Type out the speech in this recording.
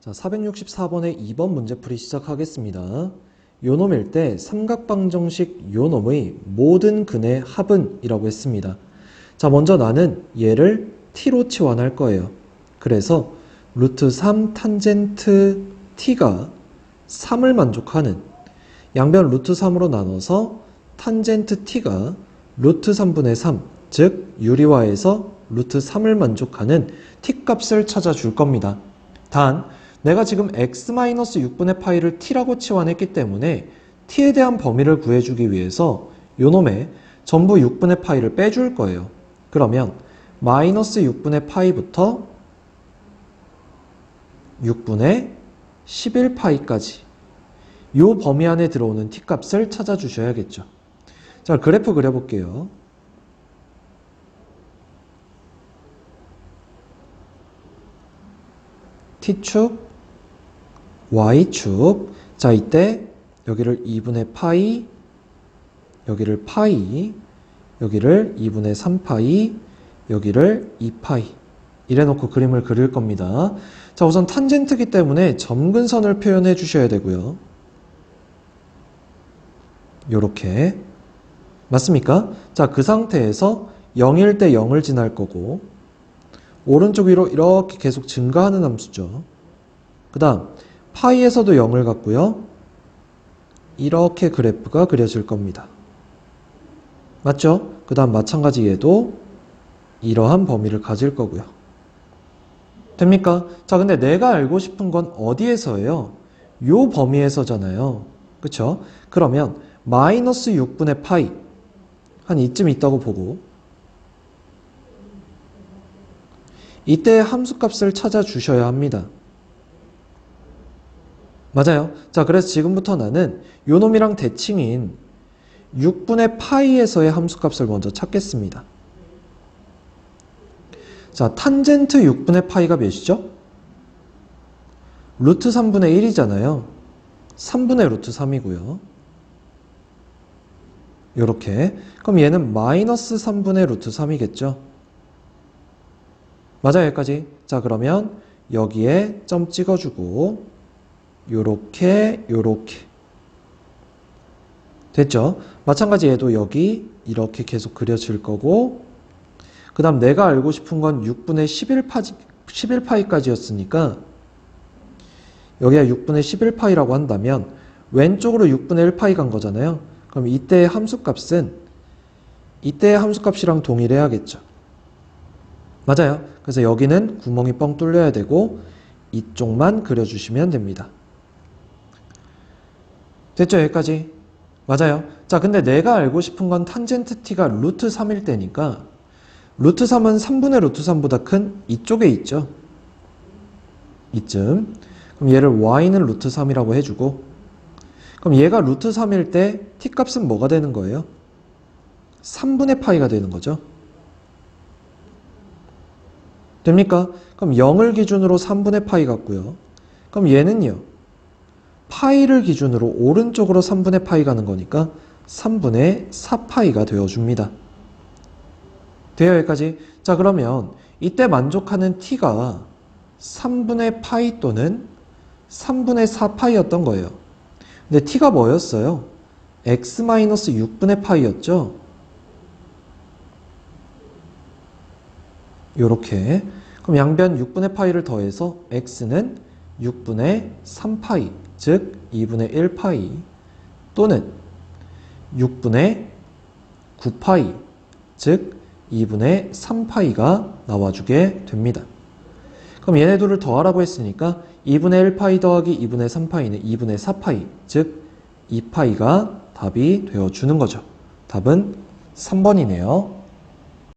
자, 464번의 2번 문제풀이 시작하겠습니다. 요놈일 때 삼각방정식 요놈의 모든 근의 합은 이라고 했습니다. 자, 먼저 나는 얘를 t로 치환할 거예요. 그래서 루트 3 탄젠트 t가 3을 만족하는 양변 루트 3으로 나눠서 탄젠트 t가 루트 3분의 3, 즉 유리화에서 루트 3을 만족하는 t 값을 찾아줄 겁니다. 단 내가 지금 x-6분의 파이를 t라고 치환했기 때문에 t에 대한 범위를 구해주기 위해서 요놈의 전부 6분의 파이를 빼줄 거예요. 그러면 마이너스 6분의 파이부터 6분의 11파이까지 요 범위 안에 들어오는 t 값을 찾아주셔야겠죠. 자, 그래프 그려볼게요. t축, y축. 자, 이때 여기를 2분의 파이, 여기를 파이, 여기를 2분의 3파이, 여기를 2파이. 이래 놓고 그림을 그릴 겁니다. 자, 우선 탄젠트기 때문에 점근선을 표현해 주셔야 되고요. 요렇게. 맞습니까? 자, 그 상태에서 0일 때 0을 지날 거고, 오른쪽 위로 이렇게 계속 증가하는 함수죠. 그 다음, 파이에서도 0을 갖고요. 이렇게 그래프가 그려질 겁니다. 맞죠? 그 다음 마찬가지 얘도 이러한 범위를 가질 거고요. 됩니까? 자, 근데 내가 알고 싶은 건 어디에서예요? 요 범위에서잖아요. 그쵸? 그러면 마이너스 6분의 파이 한 이쯤 있다고 보고 이때 함수값을 찾아주셔야 합니다. 맞아요. 자, 그래서 지금부터 나는 요 놈이랑 대칭인 6분의 파이에서의 함수값을 먼저 찾겠습니다. 자, 탄젠트 6분의 파이가 몇이죠? 루트 3분의 1이잖아요. 3분의 루트 3이고요. 요렇게. 그럼 얘는 마이너스 3분의 루트 3이겠죠? 맞아요, 여기까지. 자, 그러면 여기에 점 찍어주고, 요렇게, 요렇게. 됐죠? 마찬가지 얘도 여기 이렇게 계속 그려질 거고, 그 다음 내가 알고 싶은 건 6분의 11파, 11파이까지였으니까, 여기가 6분의 11파이라고 한다면, 왼쪽으로 6분의 1파이 간 거잖아요. 그럼 이때의 함수값은 이때의 함수값이랑 동일해야겠죠. 맞아요. 그래서 여기는 구멍이 뻥 뚫려야 되고 이쪽만 그려주시면 됩니다. 됐죠? 여기까지? 맞아요. 자, 근데 내가 알고 싶은 건 탄젠트 t가 루트 3일 때니까 루트 3은 3분의 루트 3보다 큰 이쪽에 있죠. 이쯤. 그럼 얘를 y는 루트 3이라고 해주고 그럼 얘가 루트 3일 때 t값은 뭐가 되는 거예요? 3분의 파이가 되는 거죠. 됩니까? 그럼 0을 기준으로 3분의 파이 같고요. 그럼 얘는요. 파이를 기준으로 오른쪽으로 3분의 파이 가는 거니까 3분의 4파이가 되어줍니다. 돼요 여기까지? 자 그러면 이때 만족하는 t가 3분의 파이 또는 3분의 4파이였던 거예요. 근데 t가 뭐였어요? x-6분의 파이였죠? 요렇게 그럼 양변 6분의 파이를 더해서 x는 6분의 3파이 즉 2분의 1파이 또는 6분의 9파이 즉 2분의 3파이가 나와주게 됩니다. 그럼 얘네 둘을 더하라고 했으니까 2분의 1파이 더하기 2분의 3파이는 2분의 4파이 즉 2파이가 답이 되어주는 거죠. 답은 3번이네요.